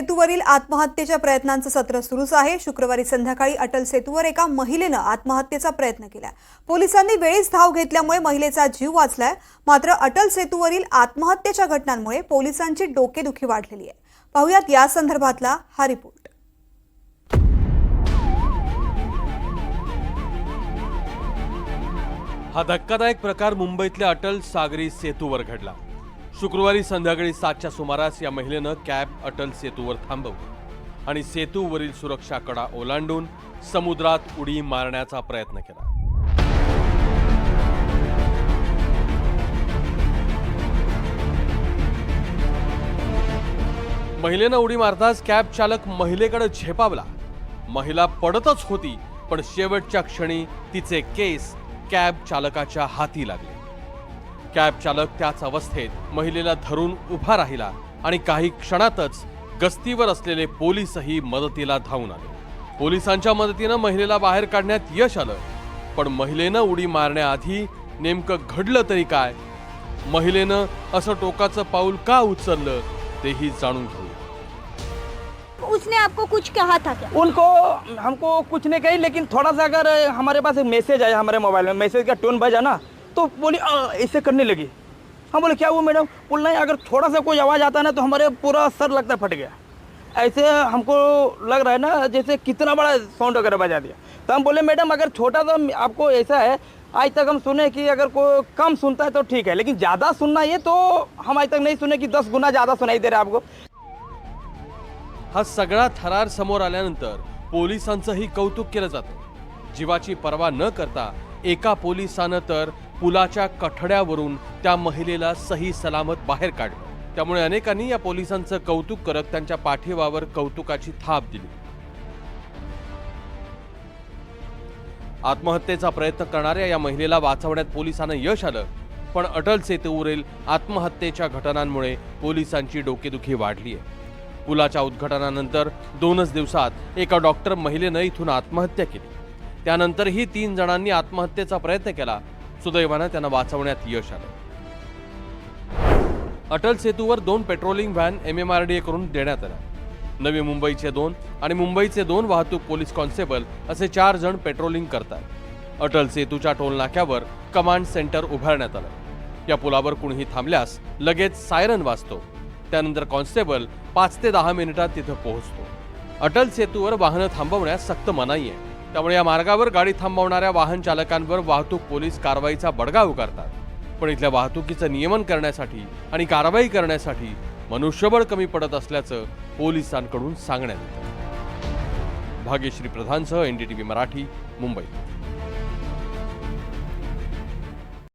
सेतूवरील आत्महत्येच्या प्रयत्नांचं सत्र सुरूच आहे. शुक्रवारी संध्याकाळी अटल सेतूवर एका महिलेनं आत्महत्येचा प्रयत्न केला. पोलिसांनी वेळीच धाव घेतल्यामुळे महिलेचा जीव वाचलाय. मात्र अटल सेतूवरील आत्महत्येच्या घटनांमुळे पोलिसांची डोकेदुखी वाढलेली आहे. पाहुयात या संदर्भातला हा रिपोर्ट. हा धक्कादायक प्रकार मुंबईतल्या अटल सागरी सेतूवर घडला. शुक्रवारी संध्याकाळी सातच्या सुमारास या महिलेनं कॅब अटल सेतूवर थांबवली आणि सेतूवरील सुरक्षा कडा ओलांडून समुद्रात उडी मारण्याचा प्रयत्न केला. महिलेनं उडी मारताच कॅब चालक महिलेकडे झेपावला. महिला पडतच होती पण शेवटच्या क्षणी तिचे केस कॅब चालकाच्या हाती लागले. कॅब चालक त्याच अवस्थेत महिलेला धरून उभा राहिला आणि काही क्षणातच गस्तीवर असलेले पोलीसही मदतीला धावून आले. पोलिसांच्या मदतीनं महिलेला बाहेर काढण्यात यश आलं पण महिलेनं उडी मारण्याआधी नेमकं घडलं तरी काय? महिलेनं असं टोकाचं पाऊल का उचललं तेही जाणून घेऊ उसने आपको कुछ कहा था क्या? उनको हमको कुछ नहीं कही लेकिन थोड़ा सा अगर हमारे पास एक मैसेज आया हमारे मोबाइल में मैसेज का टोन बजा ना तो बोली "आ, ऐसे करने लगी। हम बोले क्या हुआ मैडम? बोल नहीं अगर थोड़ा सा कोई आवाज़ आता है ना तो हमारे पूरा सर लगता फट गया। ऐसे हमको लग रहा है ना जैसे कितना बड़ा साउंड वगैरह बजा दिया। तो हम बोले मैडम अगर छोटा सा आपको ऐसा है आज तक हम सुने कि अगर कोई कम सुनता है तो ठीक है लेकिन ज़्यादा सुनना ये तो हम आज तक नहीं सुने कि दस गुना ज़्यादा सुनाई दे रहा है आपको। हा सगळा थरार समोर आल्यानंतर पोलिसांचंही कौतुक केलं जातं. जीवाची पर्वा न करता एका पोलिसानं तर पुलाच्या कठड्यावरून त्या महिलेला सही सलामत बाहेर काढलं त्यामुळे अनेकांनी या पोलिसांचं कौतुक करत त्यांच्या पाठीवावर कौतुकाची थाप दिली. आत्महत्येचा प्रयत्न करणाऱ्या या महिलेला वाचवण्यात पोलिसांना यश आलं पण अटल सेतूवरील आत्महत्येच्या घटनांमुळे पोलिसांची डोकेदुखी वाढली आहे पुलाच्या उद्घाटनानंतर दोनच दिवसात एका डॉक्टर महिलेनं इथून आत्महत्या केली. त्यानंतरही तीन जणांनी आत्महत्येचा प्रयत्न केला सुदैवानं त्यांना वाचवण्यात यश आलं. अटल सेतूवर दोन patrolling van M M R D A करून देण्यात आल्या. नवी मुंबईचे दोन आणि मुंबईचे दोन वाहतूक पोलीस कॉन्स्टेबल असे चार जण पेट्रोलिंग करतात. अटल सेतूच्या टोल नाक्यावर कमांड सेंटर उभारण्यात आलं. या पुलावर कुणीही थांबल्यास लगेच सायरन वाजतो. त्यानंतर कॉन्स्टेबल पाच ते दहा मिनिटात तिथं पोहोचतो. अटल सेतूवर वाहनं थांबवण्यास सक्त मनाई आहे. त्यामुळे या मार्गावर गाडी थांबवणाऱ्या वाहन चालकांवर वाहतूक पोलीस कारवाईचा बडगा उगारतात. पण इथल्या वाहतुकीचं नियमन करण्यासाठी आणि कारवाई करण्यासाठी मनुष्यबळ कमी पडत असल्याचं पोलिसांकडून सांगण्यात येतं. भाग्यश्री प्रधानसह एनडीटीव्ही मराठी मुंबई.